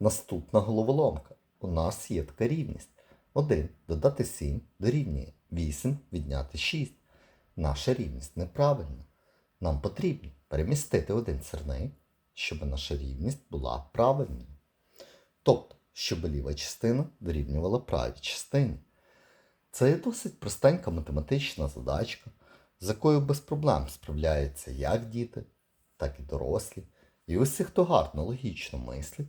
Наступна головоломка. У нас є така рівність. 1 додати 7 дорівнює 8 відняти 6. Наша рівність неправильна. Нам потрібно перемістити один сирник, щоб наша рівність була правильною. Тобто, щоб ліва частина дорівнювала правій частині. Це є досить простенька математична задачка, з якою без проблем справляються як діти, так і дорослі. І усі, хто гарно логічно мислить,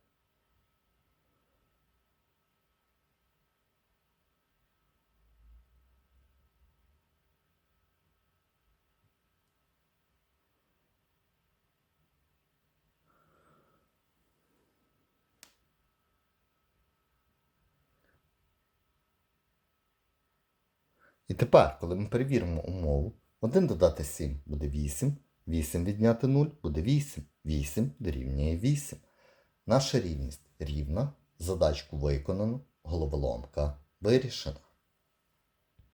І тепер, коли ми перевіримо умову, 1 додати 7 буде 8, 8 відняти 0 буде 8, 8 дорівнює 8. Наша рівність рівна, задачку виконано, головоломка вирішена.